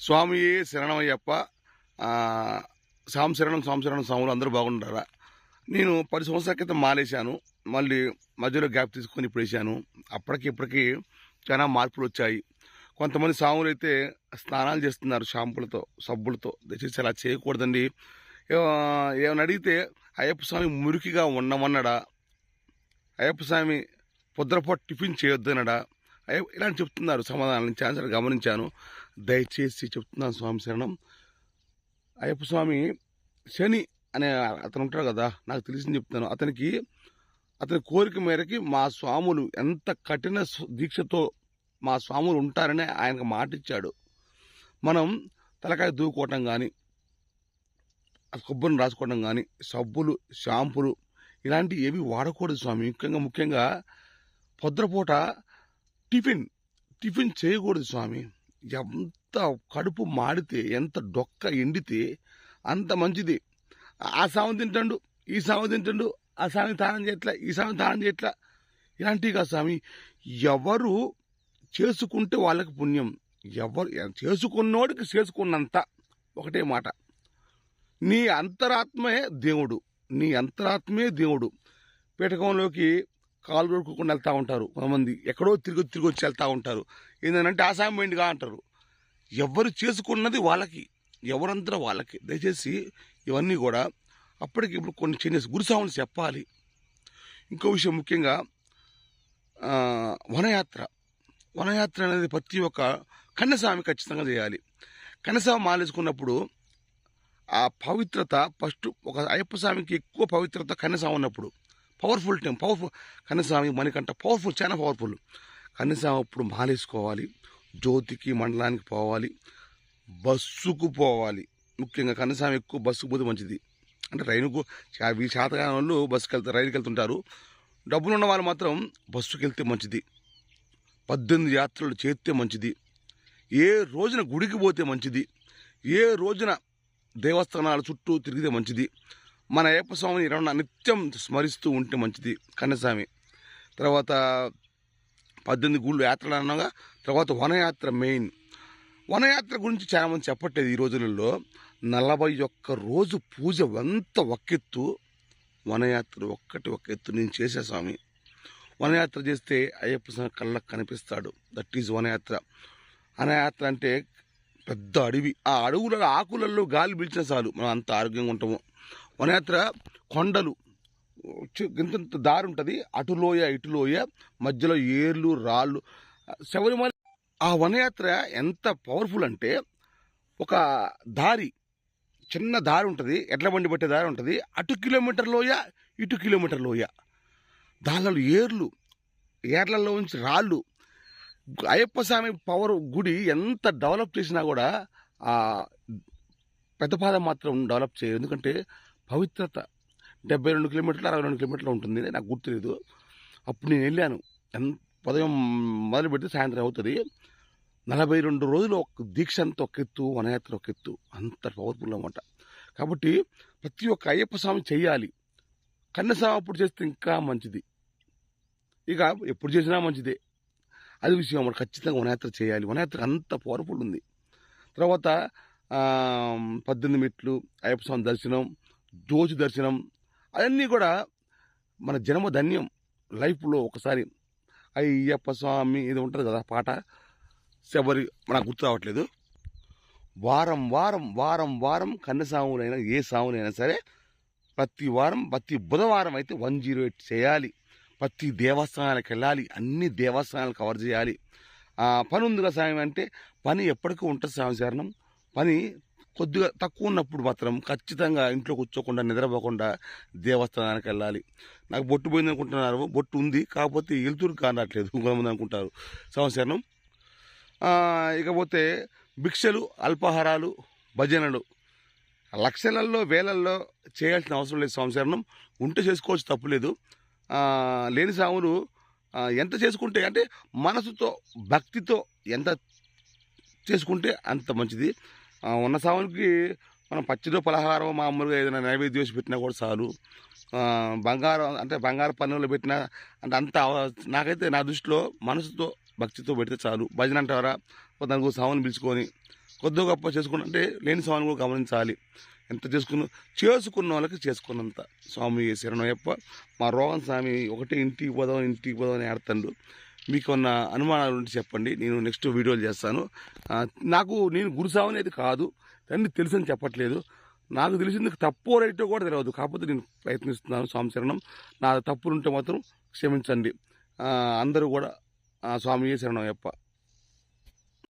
స్వామియే శరణమయ్యప్ప. ఆ, సాం శరణం సాం శరణం స్వాములు అందరూ బాగుంటారా? నేను పది సంవత్సరాల క్రితం మాలేశాను మళ్ళీ మధ్యలో గ్యాప్ తీసుకొని ఇప్పుడు వేసాను అప్పటికి ఇప్పటికీ చాలా మార్పులు వచ్చాయి. కొంతమంది స్వాములు అయితే స్నానాలు చేస్తున్నారు షాంపులతో సబ్బులతో. దయచేసి అలా చేయకూడదండి. ఏ- ఏమైనా అడిగితే అయ్యప్ప స్వామి మురికిగా ఉండమన్నాడా? అయ్యప్ప స్వామి పొద్దురపూట టిఫిన్ చేయొద్దనడా అయ్యప్ప ఇలాంటి చెప్తున్నారు. సమాధానం ఛాన్సర్ గమనించాను. దయచేసి చెప్తున్నాను స్వామి శరణం. అయ్యప్ప స్వామి శని అనే అతను ఉంటాడు కదా నాకు తెలిసింది చెప్తాను. అతనికి అతని కోరిక మేరకి మా స్వాములు ఎంత కఠిన దీక్షతో మా స్వాములు ఉంటారని ఆయనకు మాట ఇచ్చాడు. మనం తలకాయ దూకోవటం కానీ కొబ్బరిని రాసుకోవడం కానీ సబ్బులు షాంపులు ఇలాంటివి ఏవి వాడకూడదు స్వామి. ముఖ్యంగా ముఖ్యంగా పొద్దుపూట టిఫిన్ టిఫిన్ చేయకూడదు స్వామి. ఎంత కడుపు మాడితే ఎంత డొక్క ఎండితే అంత మంచిది. ఆ సామె తింటాడు ఈ సామె తింటాడు ఆ సామె తానం చేయట్లా ఈ సామె తానం చేయట్లా. ఇలాంటివి కాదు స్వామి ఎవరు చేసుకుంటే వాళ్ళకి పుణ్యం. ఎవరు చేసుకున్నోడికి చేసుకున్నంత ఒకటే మాట. నీ అంతరాత్మే దేవుడు నీ అంతరాత్మే దేవుడు. పీఠకంలోకి కాలు కొడుకోకుండా వెళ్తూ ఉంటారు కొంతమంది. ఎక్కడో తిరిగి తిరిగి వచ్చి వెళ్తూ ఉంటారు. ఏంటంటే ఆసామైండ్గా అంటారు. ఎవరు చేసుకున్నది వాళ్ళకి ఎవరంతా వాళ్ళకి. దయచేసి ఇవన్నీ కూడా అప్పటికి ఇప్పుడు కొన్ని చేంజెస్ గురుసాములు చెప్పాలి. ఇంకో విషయం ముఖ్యంగా వనయాత్ర. వనయాత్ర అనేది ప్రతి ఒక్క కన్యస్వామి ఖచ్చితంగా చేయాలి. కన్యస్వామి మాలేసుకున్నప్పుడు ఆ పవిత్రత ఫస్ట్ ఒక అయ్యప్ప స్వామికి ఎక్కువ పవిత్రత కన్యస్వామి ఉన్నప్పుడు. పవర్ఫుల్ టైం పవర్ఫుల్ కన్యస్వామి మణికంట పవర్ఫుల్ చాలా పవర్ఫుల్. కన్యస్వామి అప్పుడు మాలేసుకోవాలి జ్యోతికి మండలానికి పోవాలి బస్సుకు పోవాలి. ముఖ్యంగా కన్యస్వామి ఎక్కువ బస్సుకు పోతే మంచిది. అంటే రైలుకు ఈ శాతకాలం వాళ్ళు బస్సుకి వెళ్తారు రైలుకి వెళ్తుంటారు. డబ్బులు ఉన్న వాళ్ళు మాత్రం బస్సుకి వెళ్తే మంచిది. పద్దెనిమిది యాత్రలు చేస్తే మంచిది. ఏ రోజున గుడికి పోతే మంచిది. ఏ రోజున దేవస్థానాల చుట్టూ తిరిగితే మంచిది. మన అయ్యప్ప స్వామిని ఇరవై నిత్యం స్మరిస్తూ ఉంటే మంచిది కన్నస్వామి. తర్వాత పద్దెనిమిది గుళ్ళు యాత్రలు అనగా తర్వాత వనయాత్ర మెయిన్. వనయాత్ర గురించి చాలామంది చెప్పట్లేదు ఈ రోజులలో. నలభై ఒక్క రోజు పూజ ఎంత ఒక్కెత్తు వనయాత్ర ఒక్కటి ఒక్క ఎత్తు నేను చేసే స్వామి. వనయాత్ర చేస్తే అయ్యప్ప స్వామి కళ్ళకు కనిపిస్తాడు. That is వనయాత్ర. వనయాత్ర అంటే పెద్ద అడవి. ఆ అడవులలో ఆకులలో గాలి పీల్చిన చాలు. మనం అంత ఆరోగ్యంగా ఉంటాము. వనయాత్ర కొండలు. ఇంత దారి ఉంటుంది అటు లోయ ఇటు లోయ మధ్యలో ఏర్లు రాళ్ళు. శబరిమల ఆ వనయాత్ర ఎంత పవర్ఫుల్ అంటే ఒక దారి చిన్న దారి ఉంటుంది ఎడ్ల బండి పట్టే దారి ఉంటుంది అటు కిలోమీటర్ లోయ ఇటు కిలోమీటర్ లోయ. దానిలో ఏర్లు ఏర్లలో నుంచి రాళ్ళు. అయ్యప్ప స్వామి పవర్ గుడి ఎంత డెవలప్ చేసినా కూడా పెద్దపాద మాత్రం డెవలప్ చేయరు. ఎందుకంటే పవిత్రత. డెబ్బై రెండు కిలోమీటర్లు అరవై రెండు కిలోమీటర్లు ఉంటుంది. నాకు గుర్తులేదు అప్పుడు నేను వెళ్ళాను. ఎంత ఉదయం మొదలు పెడితే సాయంత్రం అవుతుంది. నలభై రెండు రోజులు ఒక దీక్ష అంతా ఒక ఎత్తు వనయాత్ర ఒక ఎత్తు. అంత పవర్ఫుల్ అన్నమాట. కాబట్టి ప్రతి ఒక్క అయ్యప్ప స్వామి చేయాలి కన్నస్వామి అప్పుడు చేస్తే ఇంకా మంచిది. ఇక ఎప్పుడు చేసినా మంచిదే. అది విషయం అన్నమాట. ఖచ్చితంగా వనయాత్ర చేయాలి. వనయాత్ర అంత పవర్ఫుల్ ఉంది. తర్వాత పద్దెనిమిది మెట్లు అయ్యప్ప స్వామి దర్శనం. దోచి దర్శనం అవన్నీ కూడా మన జన్మ ధన్యం లైఫ్లో ఒకసారి అయ్యప్ప స్వామి ఇది ఉంటుంది కదా పాట. శబరి నాకు గుర్తు రావట్లేదు. వారం వారం వారం వారం కన్నసాములైనా ఏ సాములైనా సరే ప్రతి వారం ప్రతి బుధవారం అయితే వన్ జీరో ఎయిట్ చేయాలి. ప్రతి దేవస్థానాలకు వెళ్ళాలి. అన్ని దేవస్థానాలు కవర్ చేయాలి. ఆ, పని ఉందిగా కదా స్వామి అంటే పని ఎప్పటికీ ఉంటుంది స్వామి శరణం. పని కొద్దిగా తక్కువ ఉన్నప్పుడు మాత్రం ఖచ్చితంగా ఇంట్లో కూర్చోకుండా నిద్రపోకుండా దేవస్థానానికి వెళ్ళాలి. నాకు బొట్టు పోయింది అనుకుంటున్నారు. బొట్టు ఉంది. కాకపోతే వెలుతురు కానట్లేదు. కొంతమంది అనుకుంటారు. సంవత్సరం ఇకపోతే భిక్షలు అల్పాహారాలు భజనలు. లక్షలలో వేలల్లో చేయాల్సిన అవసరం లేదు సంవత్సరం ఉంటే చేసుకోవచ్చు తప్పులేదు లేని సాములు ఎంత చేసుకుంటే అంటే మనసుతో భక్తితో ఎంత చేసుకుంటే అంత మంచిది. ఉన్న సాములకి మనం పచ్చిదో పలహారం మామూలుగా ఏదైనా నైవేద్యం చేసి పెట్టినా కూడా చాలు. బంగారం అంటే బంగారు పన్నులు పెట్టినా అంటే అంత నాకైతే నా దృష్టిలో మనసుతో భక్తితో పెడితే చాలు. భజన అంటారా? కొంత నలుగురు సాముని పిలుచుకొని కొద్దిగా గొప్ప చేసుకుంటే లేని స్వామిని కూడా గమనించాలి. ఎంత చేసుకున్న చేసుకున్న వాళ్ళకి చేసుకున్నంత. స్వామి శరణయ్యప్ప మా రోగం స్వామి ఒకటే ఇంటికి పోదాం ఇంటికి పోదాం అని ఆడుతాడు. మీకు ఉన్న అనుమానాలు ఉంటే చెప్పండి. నేను నెక్స్ట్ వీడియోలు చేస్తాను. నాకు నేను గురుసావు అనేది కాదు. అన్ని తెలుసని చెప్పట్లేదు. నాకు తెలిసింది తప్పు రైటో కూడా తెలియదు కాకపోతే నేను ప్రయత్నిస్తున్నాను స్వామి నా తప్పులు ఉంటే మాత్రం క్షమించండి. అందరూ కూడా స్వామి శరణం అయ్యప్ప.